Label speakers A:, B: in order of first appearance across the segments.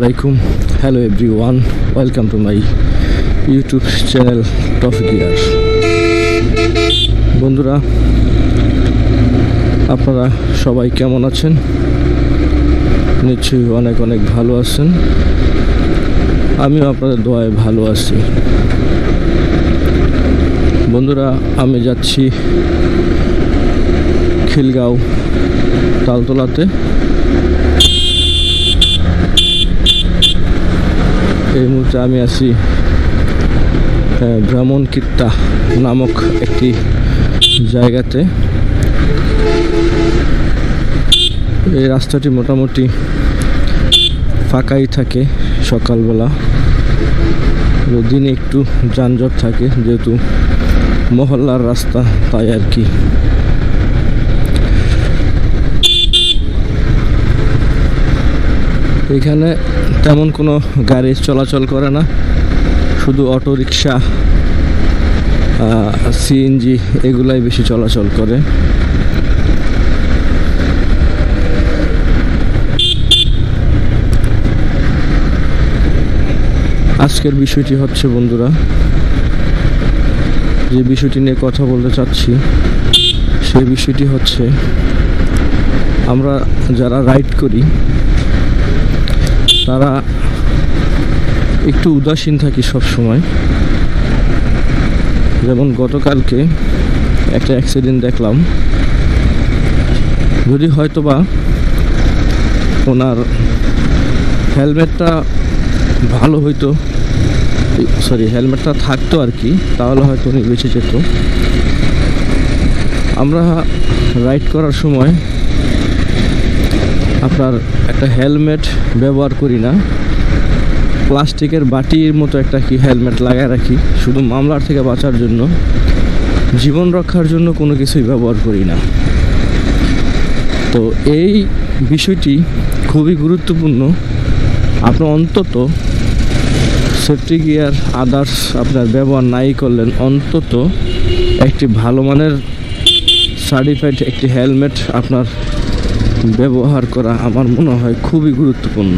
A: আলাইকুম। Hello everyone welcome to my YouTube channel টফিক ইয়ার বন্ধুরা, আপনারা সবাই কেমন আছেন? নিশ্চয়ই অনেক অনেক ভালো আছেন। আমিও আপনাদের দোয়ায় ভালো আছি। বন্ধুরা, আমি যাচ্ছি খিলগাঁও, তালতলাতে। এই মুহূর্তে আমি আছি ভ্রমণ কিত্তা নামক একটি জায়গাতে। এই রাস্তাটি মোটামুটি ফাঁকাই থাকে সকালবেলা। দিনে একটু যানজট থাকে, যেহেতু মহল্লার রাস্তা, তাই আর কি। এখানে তেমন কোনো গাড়ি চলাচল করে না। শুধু অটো রিক্সা সিএনজি এগুলাই বেশি চলাচল করে। আজকের বিষয়টি হচ্ছে বন্ধুরা, যে বিষয়টি নিয়ে কথা বলতে চাচ্ছি সেই বিষয়টি হচ্ছে আমরা যারা রাইড করি তারা একটু উদাসীন থাকি সব সময় যেমন গতকালকে একটা অ্যাক্সিডেন্ট দেখলাম। যদি হয়তো বা ওনার হেলমেটটা ভালো হইতো সরি হেলমেটটা থাকতো আর কি, তাহলে হয়তো উনি বেঁচে যেত। আমরা রাইড করার সময় আপনার একটা হেলমেট ব্যবহার করি না। প্লাস্টিকের বাটির মতো একটা কি হেলমেট লাগায় রাখি। শুধু মামলার থেকে বাঁচার জন্য। জীবন রক্ষার জন্য কোনো কিছুই ব্যবহার করি না। তো এই বিষয়টি খুবই গুরুত্বপূর্ণ। আপনি অন্তত সেফটি গিয়ার আদার্স আপনার ব্যবহার নাই করলেন, অন্তত একটি ভালো মানের সার্টিফাইড একটি হেলমেট আপনার ব্যবহার করা আমার মনে হয় খুবই গুরুত্বপূর্ণ।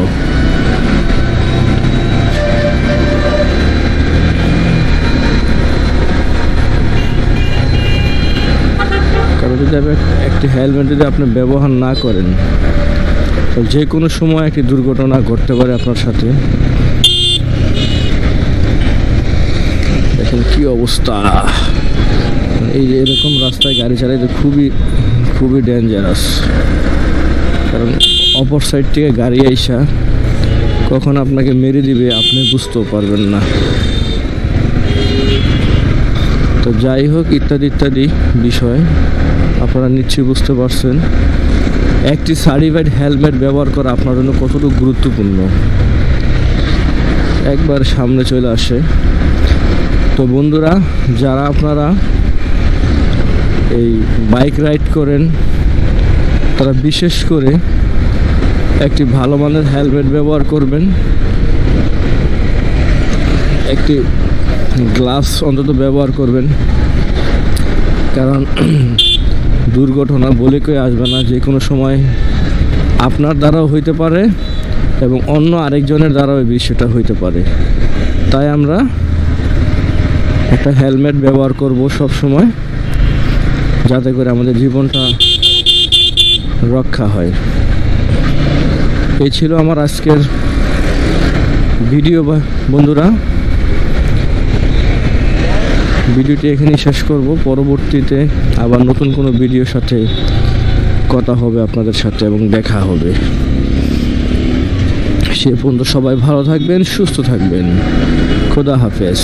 A: কারণ যদি আপনি একটি হেলমেট যদি আপনি ব্যবহার না করেন যে কোনো সময় একটি দুর্ঘটনা ঘটতে পারে আপনার সাথে। দেখেন কি অবস্থা। এই যে এরকম রাস্তায় গাড়ি চালাইতে খুবই খুবই ডেঞ্জারাস কারণ অপর সাইড থেকে গাড়ি আইসা কখন আপনাকে মেরে দিবে আপনি বুঝতেও পারবেন না। তো যাই হোক, ইত্যাদি ইত্যাদি বিষয় আপনারা নিশ্চয়ই বুঝতে পারছেন। একটি সার্টিফাইড হেলমেট ব্যবহার করা আপনার জন্য কতটুকু গুরুত্বপূর্ণ? একবার সামনে চলে আসে। তো বন্ধুরা, যারা আপনারা এই বাইক রাইড করেন তারা বিশেষ করে একটি ভালো মানের হেলমেট ব্যবহার করবেন। একটি গ্লাভস অন্তত ব্যবহার করবেন। কারণ দুর্ঘটনা বলে কেউ আসবে না, যে কোনো সময় আপনার দ্বারাও হইতে পারে এবং অন্য আরেকজনের দ্বারাও এই বিষয়টা হইতে পারে। তাই আমরা একটা হেলমেট ব্যবহার করব সব সময় যাতে করে আমাদের জীবনটা রক্ষা হয়। এই ছিল আমার আজকের ভিডিও বন্ধুরা। ভিডিওটি এখানেই শেষ করব। পরবর্তীতে আবার নতুন কোনো ভিডিওর সাথে কথা হবে আপনাদের সাথে এবং দেখা হবে। সে পর্যন্ত সবাই ভালো থাকবেন, সুস্থ থাকবেন। খোদা হাফেজ।